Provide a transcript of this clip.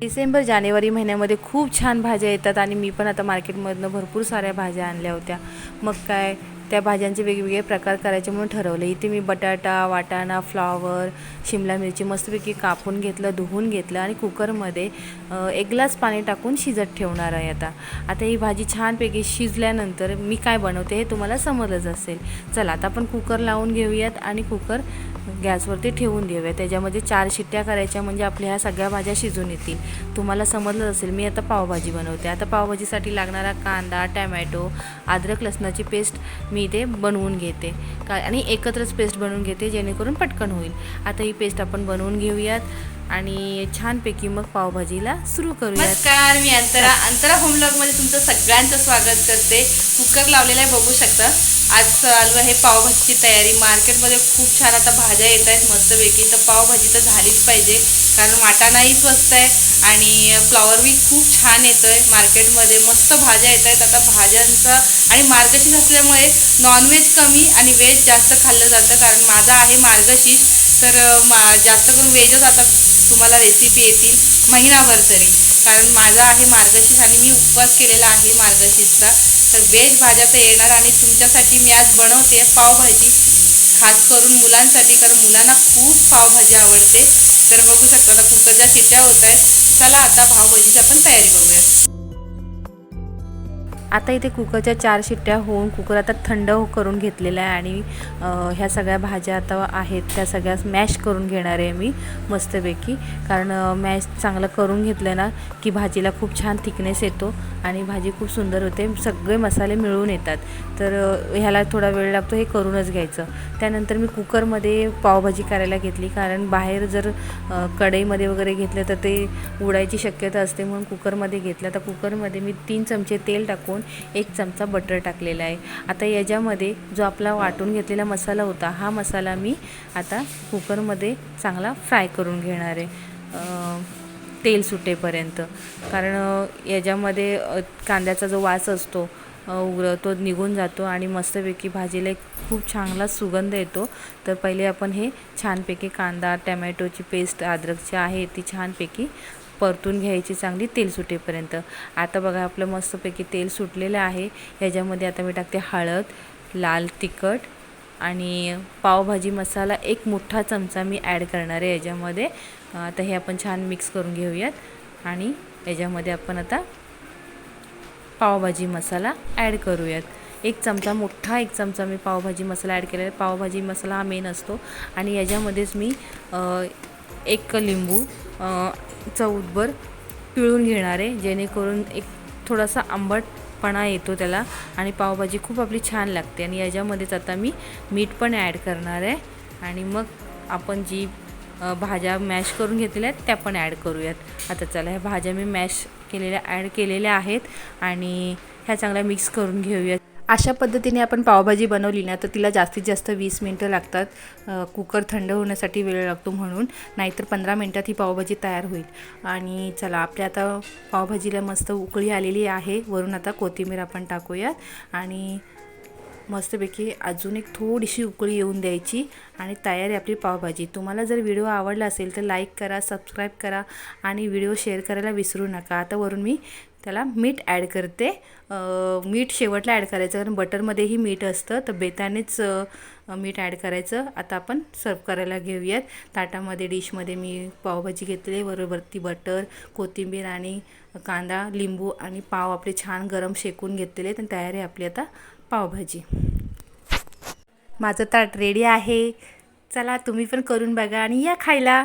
डिसेंबर जानेवारी महिन्यामध्ये खूप छान भाज्या येतात आणि मी पण आता मार्केटमधनं भरपूर साऱ्या भाज्या आणल्या होत्या. मग काय त्या भाज्यांचे वेगवेगळे प्रकार करायचे म्हणून ठरवलं. इथे मी बटाटा वाटाणा फ्लॉवर शिमला मिरची मस्तपैकी कापून घेतलं धुवून घेतलं आणि कुकरमध्ये एक ग्लास पाणी टाकून शिजत ठेवणार आहे आता. आता ही भाजी छानपैकी शिजल्यानंतर मी काय बनवते हे तुम्हाला समजलंच असेल. चला आता आपण कुकर लावून घेऊयात आणि कुकर गॅसवरती ठेवून देऊया त्याच्यामध्ये चार शिट्ट्या करायच्या म्हणजे आपल्या ह्या सगळ्या भाज्या शिजून येतील. तुम्हाला समजलं असेल मी आता पावभाजी बनवते. आता पावभाजीसाठी लागणारा कांदा टॅमॅटो अद्रक लसणाची पेस्ट मी इथे बनवून घेते. का आणि एकत्रच पेस्ट बनवून घेते जेणेकरून पटकन होईल. आता ही पेस्ट आपण बनवून घेऊयात आणि छानपैकी मग पावभाजीला सुरू करूयात. नमस्कार मी अंतरा. अंतरा होम तुमचं सगळ्यांचं स्वागत करते. कुकर लावलेला आहे बघू शकता. आज चालू आहे पावभाजीची तयारी. मार्केटमध्ये खूप छान आता भाज्या येत आहेत मस्तपैकी. तर पावभाजी तर झालीच पाहिजे कारण वाटाणाही स्वस्त आहे आणि फ्लॉवर बी खूप छान येतो आहे मार्केटमध्ये. मस्त भाज्या येत आहेत. आता भाज्यांचं आणि मार्गशीर्ष असल्यामुळे नॉनव्हेज कमी आणि व्हेज जास्त खाल्लं जातं कारण माझा आहे मार्गशीर्ष. तर मा जास्त करून व्हेजच आता तुम्हाला रेसिपी येतील महिनाभर तरी. कारण माझा आहे मार्गशीर्ष आणि मी उपवास केलेला आहे मार्गशीर्षचा. तर व्हेज भाज्या तर येणार आणि तुमच्यासाठी मी आज बनवते पावभाजी. खास करून मुलांसाठी कारण मुलांना खूप पावभाजी आवडते. तर बघू शकता आता कुकरच्या शिट्ट्या होत आहेत. चला आता पावभाजीची आपण तयारी बघूया आता इथे कुकरच्या चार शिट्ट्या होऊन कुकर आता थंड करून घेतलेला आहे आणि ह्या सगळ्या भाज्या आता आहेत त्या सगळ्या मॅश करून घेणार आहे मी मस्तपैकी. कारण मॅश चांगलं करून घेतलं ना की भाजीला खूप छान थिकनेस येतो आणि भाजी खूप सुंदर होते सगळे मसाले मिळून येतात. तर ह्याला थोडा वेळ लागतो हे करूनच घ्यायचं. त्यानंतर मी कुकरमध्ये पावभाजी करायला घेतली कारण बाहेर जर कढईमध्ये वगैरे घेतलं तर ते उडायची शक्यता असते म्हणून कुकरमध्ये घेतलं. तर कुकरमध्ये मी तीन चमचे तेल टाकून एक चमचा बटर टाकलेला आहे. आता याच्यामध्ये जो आपला वाटून घेतलेला मसाला होता हा मसाला मी आता कुकरमध्ये चांगला फ्राय करून घेणार आहे. तेल सुटेपर्यंत. कारण याच्यामध्ये कांद्याचा जो वास असतो उग्र तो निघून जातो आणि मस्तपैकी भाजीला एक खूप चांगला सुगंध येतो. तर पहिले आपण हे छानपैकी कांदा टॅमॅटोची पेस्ट अद्रकची आहे ती छानपैकी परतून घ्यायची चांगली तेल सुटेपर्यंत. आता बघा आपलं मस्तपैकी तेल सुटलेलं आहे. ह्याच्यामध्ये आता मी टाकते हळद लाल तिखट आणि पावभाजी मसाला एक मोठा चमचा मी ॲड करणार आहे याच्यामध्ये. आता हे आपण छान मिक्स करून घेऊयात आणि याच्यामध्ये आपण आता पावभाजी मसाला ॲड करूयात. एक चमचा मोठा एक चमचा मी पावभाजी मसाला ॲड केलेला आहे. पावभाजी मसाला हा मेन असतो आणि याच्यामध्येच मी एक लिंबू चौदभर पिळून घेणार आहे. जेणेकरून एक थोडासा आंबटपणा येतो त्याला आणि पावभाजी खूप आपली छान लागते. आणि याच्यामध्येच आता मी मीठ पण ॲड करणार आहे. आणि मग आपण जी भाज्या मॅश करून घेतलेल्या आहेत त्या पण ॲड करूयात. आता चला ह्या भाज्या मी मॅश केलेल्या ॲड केलेल्या आहेत. आणि ह्या चांगल्या मिक्स करून घेऊयात. अशा पद्धतीने आपण पावभाजी बनवली ना तर तिला जास्तीत जास्त वीस मिनटं लागतात. कुकर थंड होण्यासाठी वेळ लागतो म्हणून. नाहीतर पंधरा मिनटात ही पावभाजी तयार होईल. आणि चला आपल्या आता पावभाजीला मस्त उकळी आलेली आहे. वरून आता कोथिंबीर आपण टाकूयात. आणि मस्तपैकी अजून एक थोडीशी उकळी येऊन द्यायची आणि तयार आहे आपली पावभाजी. तुम्हाला जर व्हिडिओ आवडला असेल तर लाईक करा सबस्क्राईब करा आणि व्हिडिओ शेअर करायला विसरू नका. आता वरून मी त्याला मीठ ॲड करते. मीठ शेवटला ॲड करायचं कारण बटरमध्येही मीठ असतं. तर बेतानेच मीठ ॲड करायचं. आता आपण सर्व करायला घेऊयात. ताटामध्ये डिशमध्ये मी पावभाजी घेतली बरोबरती बटर कोथिंबीर आणि कांदा लिंबू आणि पाव आपले छान गरम शेकून घेतलेले तर तयार आहे आपली आता पावभाजी. माझं ताट रेडी आहे. चला तुम्ही पण करून बघा आणि या खायला.